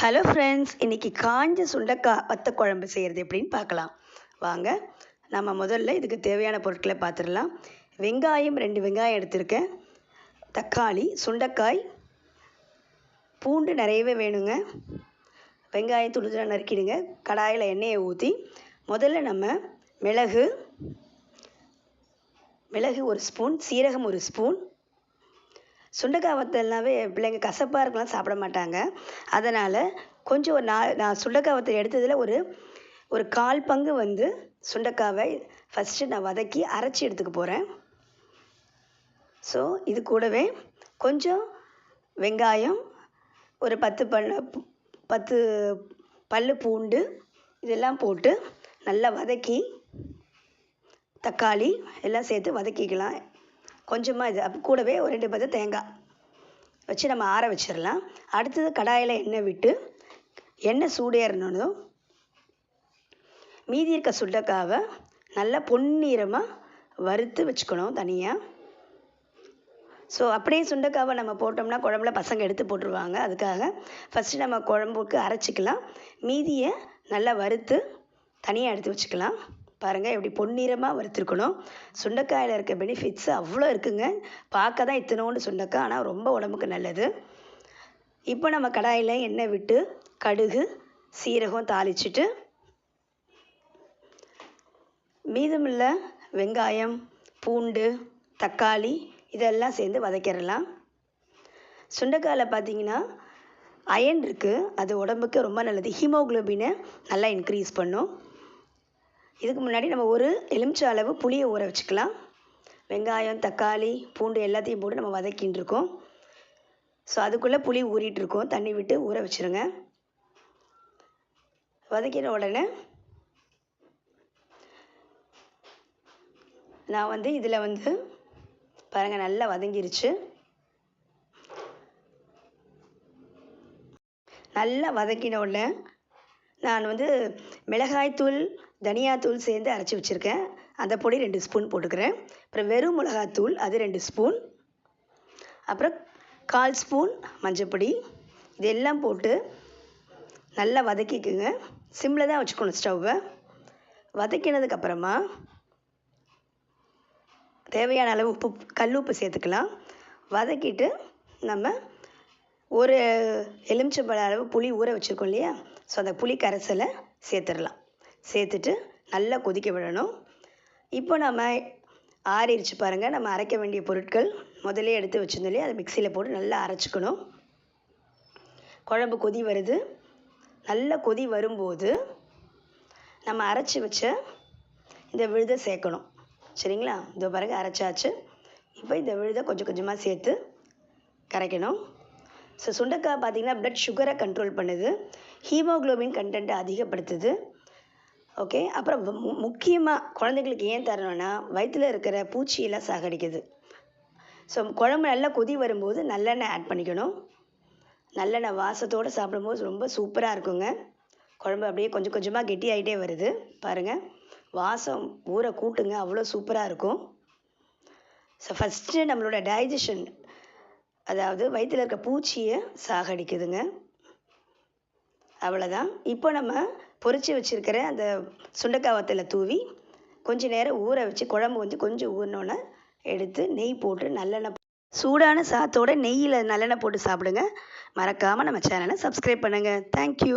Hello friends இன்றைக்கி காஞ்ச சுண்டக்காய் வத்த குழம்பு செய்கிறது எப்படின்னு பார்க்கலாம். வாங்க நம்ம முதல்ல இதுக்கு தேவையான பொருட்களை பார்த்துடலாம். வெங்காயம் ரெண்டு வெங்காயம் எடுத்திருக்கேன். தக்காளி சுண்டக்காய் பூண்டு நிறையவே வேணுங்க. வெங்காயம் துளிதலாக நறுக்கிடுங்க. கடாயில் எண்ணெயை ஊற்றி முதல்ல நம்ம மிளகு மிளகு ஒரு ஸ்பூன் சீரகம் ஒரு ஸ்பூன் சுண்டைக்காய் வத்தல்னாவே பிள்ளைங்க கசப்பாக இருக்கலாம் சாப்பிட மாட்டாங்க. அதனால் கொஞ்சம் ஒரு நா நான் சுண்டைக்காய் வத்தல் எடுத்ததில் ஒரு ஒரு கால் பங்கு வந்து சுண்டைக்காவை ஃபஸ்ட்டு நான் வதக்கி அரைச்சி எடுத்துக்க போகிறேன் ஸோ இது கூடவே கொஞ்சம் வெங்காயம் ஒரு பத்து பல் பத்து பல் பூண்டு இதெல்லாம் போட்டு நல்லா வதக்கி தக்காளி எல்லாம் சேர்த்து வதக்கிக்கலாம். கொஞ்சமாக இது அப்போ கூடவே ஒரு ரெண்டு பத்து தேங்காய் வச்சு நம்ம ஆற வச்சிடலாம். அடுத்தது கடாயில் எண்ணெய் விட்டு எண்ணெய் சூடேறினதும் மீதி இருக்க சுண்டைக்காவை நல்லா பொன்னிறமாக வறுத்து வச்சுக்கணும் தனியாக ஸோ அப்படியே சுண்டைக்காவை நம்ம போட்டோம்னா குழம்புல பசங்க எடுத்து போட்டுருவாங்க. அதுக்காக ஃபஸ்ட்டு நம்ம குழம்புக்கு அரைச்சிக்கலாம். மீதியை நல்லா வறுத்து தனியாக எடுத்து வச்சுக்கலாம். பாருங்கள் எப்படி பொன்னிறமாக வறுத்துருக்கணும். சுண்டைக்காயில் இருக்க பெனிஃபிட்ஸ் அவ்வளோ இருக்குங்க. பார்க்க தான் இத்தனோண்டு சுண்டைக்காய் ஆனால் ரொம்ப உடம்புக்கு நல்லது. இப்போ நம்ம கடாயில் எண்ணெய் விட்டு கடுகு சீரகம் தாளிச்சிட்டு மீதமுள்ள வெங்காயம் பூண்டு தக்காளி இதெல்லாம் சேர்ந்து வதக்கிடலாம். சுண்டைக்காயில் பார்த்தீங்கன்னா அயன் இருக்குது அது உடம்புக்கு ரொம்ப நல்லது. ஹீமோக்ளோபினை நல்லா இன்க்ரீஸ் பண்ணும். இதுக்கு முன்னாடி நம்ம ஒரு எலுமிச்சை அளவு புளியை ஊற வச்சுக்கலாம். வெங்காயம் தக்காளி பூண்டு எல்லாத்தையும் போட்டு நம்ம வதக்கின்னு இருக்கோம் ஸோ அதுக்குள்ளே புளி ஊறிட்டுருக்கோம். தண்ணி விட்டு ஊற வச்சுருங்க. வதக்கின உடனே நான் வந்து இதில் வந்து பாருங்கள் நல்லா வதங்கிருச்சு. நல்லா வதக்கின உடனே நான் வந்து மிளகாய்த்தூள் தனியாத்தூள் சேர்ந்து அரைச்சி வச்சுருக்கேன். அந்த பொடி ரெண்டு ஸ்பூன் போட்டுக்கிறேன். அப்புறம் வெறும் மிளகாத்தூள் அது ரெண்டு ஸ்பூன் அப்புறம் கால் ஸ்பூன் மஞ்சப்பொடி இதெல்லாம் போட்டு நல்லா வதக்கிக்குங்க. சிம்மில் தான் வச்சுக்கணும் ஸ்டவ்வை வதக்கினதுக்கப்புறமா தேவையான அளவு உப்பு கல் உப்பு சேர்த்துக்கலாம். வதக்கிட்டு நம்ம ஒரு எலுமிச்சம்பழ அளவு புளி ஊற வச்சுருக்கோம் இல்லையா? ஸோ அந்த புளி கரைசலை சேர்த்துடலாம். சேர்த்துட்டு நல்லா கொதிக்க விடணும். இப்போ நம்ம ஆறிடுச்சு பாருங்கள் நம்ம அரைக்க வேண்டிய பொருட்கள் முதலே எடுத்து வச்சுருந்தோம் இல்லையா? அதை மிக்சியில் போட்டு நல்லா அரைச்சிக்கணும். குழம்பு கொதி வருது. நல்ல கொதி வரும்போது நம்ம அரைச்சி வச்ச இந்த விழுதை சேர்க்கணும். சரிங்களா? இதோ பாருங்கள் அரைச்சாச்சு. இப்போ இந்த விழுதை கொஞ்சம் கொஞ்சமாக சேர்த்து கரைக்கணும். ஸோ சுண்டக்காய் பார்த்திங்கன்னா ப்ளட் சுகரை கண்ட்ரோல் பண்ணுது. ஹீமோக்ளோபின் கண்டென்ட்டை அதிகப்படுத்துது. ஓகே அப்புறம் மு முக்கியமாக குழந்தைங்களுக்கு ஏன் தரணும்னா வயிற்றில் இருக்கிற பூச்சியெல்லாம் சாகடிக்குது. ஸோ குழம்பு நல்லா கொதி வரும்போது நல்லெண்ணெய் ஆட் பண்ணிக்கணும். நல்லெண்ணெய் வாசத்தோடு சாப்பிடும்போது ரொம்ப சூப்பராக இருக்குங்க. குழம்பு அப்படியே கொஞ்சம் கொஞ்சமாக கெட்டி ஆகிட்டே வருது. பாருங்கள் வாசம் ஊரை கூட்டுங்க. அவ்வளோ சூப்பராக இருக்கும். ஸோ ஃபஸ்ட்டு நம்மளோட டைஜஷன் அதாவது வயிற்றில் இருக்க பூச்சியை சாகடிக்குதுங்க. அவ்வளோதான் இப்போ நம்ம பொரித்து வச்சுருக்கிற அந்த சுண்டக்காய் வத்தலை தூவி கொஞ்ச நேரம் ஊற வச்சு குழம்பு வந்து கொஞ்சம் ஊறினோன்னே எடுத்து நெய் போட்டு நல்லெண்ணெய் சூடான சாத்தோட நெய்யில் நல்லெண்ணெய் போட்டு சாப்பிடுங்க. மறக்காமல் நம்ம சேனலை சப்ஸ்கிரைப் பண்ணுங்கள் தேங்க்யூ